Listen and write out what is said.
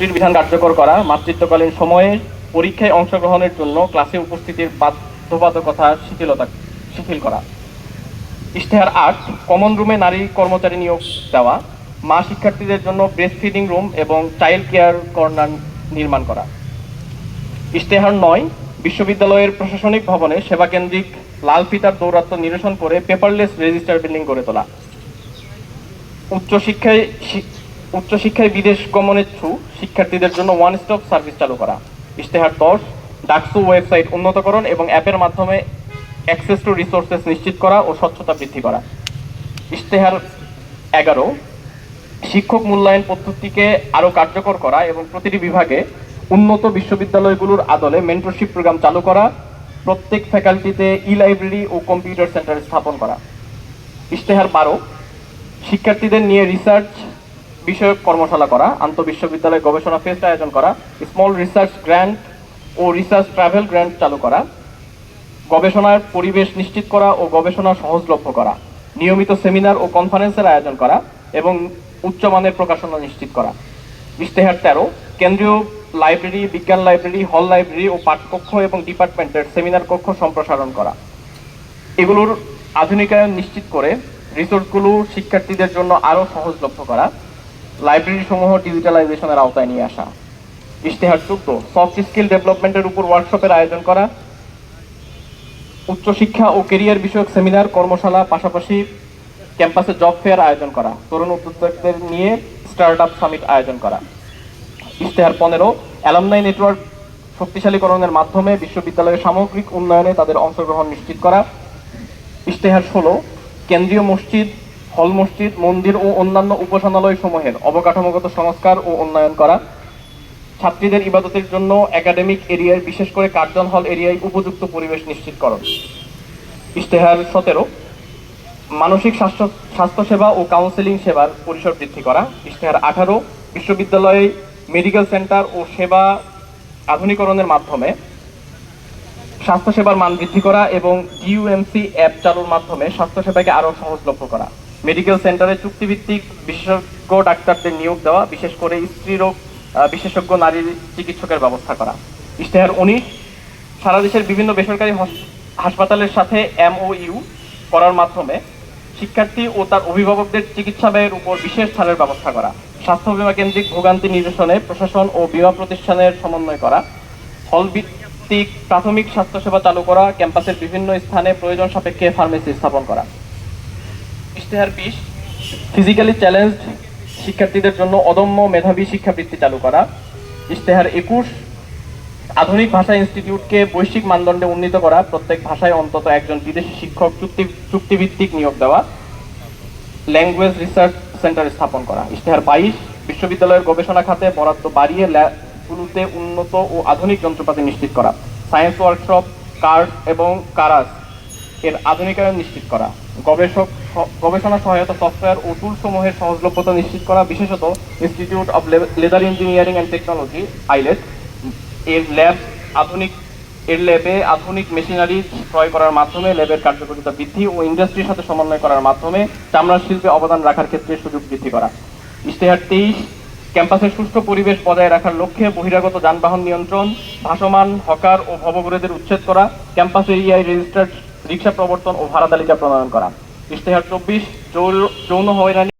বিধান কার্যকর করা, মাতৃত্বকালীন সময়ে পরীক্ষায় অংশগ্রহণের জন্য ক্লাসে উপস্থিতির বাধ্যবাধকতা শিথিলতা, শিথিল করা। ইশতেহার আট কমন রুমে নারী কর্মচারী নিয়োগ দেওয়া, মা শিক্ষার্থীদের জন্য ব্রেস্ট ফিডিং রুম এবং চাইল্ড কেয়ার কর্নার নির্মাণ করা। ইশতেহার নয়, বিশ্ববিদ্যালয়ের প্রশাসনিক ভবনে সেবাকেন্দ্রিক লাল ফিতার দৌরাত্ম্য নিরসন করে পেপারলেস রেজিস্টার বিল্ডিং গড়ে তোলা। উচ্চশিক্ষায় উচ্চশিক্ষায় বিদেশ গমনেচ্ছু শিক্ষার্থীদের জন্য ওয়ান স্টপ সার্ভিস চালু করা। ইশতেহার দশ ডাকসু ওয়েবসাইট উন্নতকরণ এবং অ্যাপের মাধ্যমে অ্যাক্সেস টু রিসোর্সেস নিশ্চিত করা ও স্বচ্ছতা বৃদ্ধি করা। ইশতেহার এগারো, শিক্ষক মূল্যায়ন পদ্ধতিকে আরও কার্যকর করা এবং প্রতিটি বিভাগে উন্নত বিশ্ববিদ্যালয়গুলোর আদলে মেন্টরশিপ প্রোগ্রাম চালু করা, প্রত্যেক ফ্যাকাল্টিতে ই লাইব্রেরি ও কম্পিউটার সেন্টার স্থাপন করা। ইশতেহার বারো, শিক্ষার্থীদের নিয়ে রিসার্চ বিষয়ক কর্মশালা করা, আন্তঃবিশ্ববিদ্যালয় গবেষণা ফেস্ট আয়োজন করা স্মল রিসার্চ গ্র্যান্ট ও রিসার্চ ট্রাভেল গ্র্যান্ট চালু করা, গবেষণার পরিবেশ নিশ্চিত করা ও গবেষণা সহজলভ্য করা, নিয়মিত সেমিনার ও কনফারেন্সের আয়োজন করা এবং উচ্চমানের প্রকাশনা নিশ্চিত করা। ইশতেহার তেরো, কেন্দ্রীয় লাইব্রেরি, বিজ্ঞান লাইব্রেরি, হল লাইব্রেরি ও পাঠকক্ষ এবং ডিপার্টমেন্টের সেমিনার কক্ষ সম্প্রসারণ করা। এগুলোর আধুনিকায়ন নিশ্চিত করে রিসোর্সগুলো শিক্ষার্থীদের জন্য আরও সহজলভ্য করা। লাইব্রেরি সমূহ ডিজিটালাইজেশনের আওতায় নিয়ে আসা। ইশতেহার সফট স্কিল ডেভেলপমেন্টের উপর ওয়ার্কশপের আয়োজন করা। উচ্চশিক্ষা ও কেরিয়ার বিষয়ক সেমিনার, কর্মশালা, পাশাপাশি ক্যাম্পাসে জব ফেয়ার আয়োজন করা। তরুণ উদ্যোক্তাদের নিয়ে স্টার্ট আপ সামিট আয়োজন করা। ইশতেহার পনেরো, অ্যালামনাই নেটওয়ার্ক শক্তিশালীকরণের মাধ্যমে বিশ্ববিদ্যালয়ের সামগ্রিক উন্নয়নে তাদের অংশগ্রহণ নিশ্চিত করা। ইশতেহার ষোলো, কেন্দ্রীয় মসজিদ হল মসজিদ, মন্দির ও অন্যান্য উপাসনালয় সমূহের অবকাঠামোগত সংস্কার ও উন্নয়ন করা। ছাত্রীদের ইবাদতের জন্য একাডেমিক এরিয়ায় বিশেষ করে কার্জন হল এরিয়ায় উপযুক্ত পরিবেশ নিশ্চিত নিশ্চিতকরণ। ইশতেহার সতেরো, মানসিক স্বাস্থ্য, স্বাস্থ্যসেবা ও কাউন্সেলিং সেবার পরিসর বৃদ্ধি করা। ইশতেহার আঠারো, বিশ্ববিদ্যালয়ে মেডিকেল সেন্টার ও সেবা আধুনিকরণের মাধ্যমে স্বাস্থ্যসেবার মান বৃদ্ধি করা এবং ইউএমসি অ্যাপ চালুর মাধ্যমে স্বাস্থ্যসেবাকে আরও সহজলভ্য করা। মেডিকেল সেন্টারে চুক্তিভিত্তিক বিশেষজ্ঞ ডাক্তারদের নিয়োগ দেওয়া বিশেষ করে স্ত্রীরোগ আহ, বিশেষজ্ঞ নারীর চিকিৎসকের ব্যবস্থা করা। ইশতেহার উনিশ সারা দেশের বিভিন্ন বেসরকারি হাসপাতালের সাথে এমওইউ করার মাধ্যমে শিক্ষার্থী ও তার অভিভাবকদের চিকিৎসা ব্যয়ের উপর বিশেষ ছাড়ের ব্যবস্থা করা। স্বাস্থ্য বিমা কেন্দ্রিক ভোগান্তি নিরসনে প্রশাসন ও বিমা প্রতিষ্ঠানের সমন্বয় করা। হল ভিত্তিক প্রাথমিক স্বাস্থ্যসেবা চালু করা ক্যাম্পাসের বিভিন্ন স্থানে প্রয়োজন সাপেক্ষে ফার্মেসি স্থাপন করা। ইশতেহার বিশ ফিজিক্যালি চ্যালেঞ্জড শিক্ষার্থীদের জন্য অদম্য মেধাবী শিক্ষাবৃত্তি চালু করা, ইশতেহার একুশ, আধুনিক ভাষা ইনস্টিটিউটকে বৈশ্বিক মানদণ্ডে উন্নীত করা, প্রত্যেক ভাষায় অন্তত একজন বিদেশি শিক্ষক চুক্তি, চুক্তিভিত্তিক নিয়োগ দেওয়া ল্যাঙ্গুয়েজ রিসার্চ সেন্টার স্থাপন করা। ইশতেহার বাইশ, বিশ্ববিদ্যালয়ের গবেষণা খাতে বরাদ্দ বাড়িয়ে ল্যাবগুলোতে উন্নত ও আধুনিক যন্ত্রপাতি নিশ্চিত করা। সায়েন্স ওয়ার্কশপ কার্ড এবং কারাস এর আধুনিকায়ন নিশ্চিত করা। গবেষক গবেষণা সহায়তা সফটওয়্যার ও টুল সমূহের সহজলভ্যতা নিশ্চিত করা, বিশেষত institute of leather engineering and technology ILET এর ল্যাব আধুনিক, এর ল্যাবে আধুনিক মেশিনারি ক্রয় করার মাধ্যমে ল্যাবের কার্যকারিতা বৃদ্ধি ও ইন্ডাস্ট্রির সাথে সমন্বয় করার মাধ্যমে চামড়া শিল্পে অবদান রাখার ক্ষেত্রে সুযোগ বৃদ্ধি করা। ইশতেহার তেইশ ক্যাম্পাসের সুষ্ঠু পরিবেশ বজায় রাখার লক্ষ্যে বহিরাগত যানবাহন নিয়ন্ত্রণ, ভাসমান হকার ও ভবঘুরেদের উচ্ছেদ করা, ক্যাম্পাস এরিয়ায় রেজিস্টার্ড রিক্সা প্রবর্তন ও ভাড়া তালিকা প্রণয়ন করা। ইশতেহার চব্বিশ যৌন হয়রানি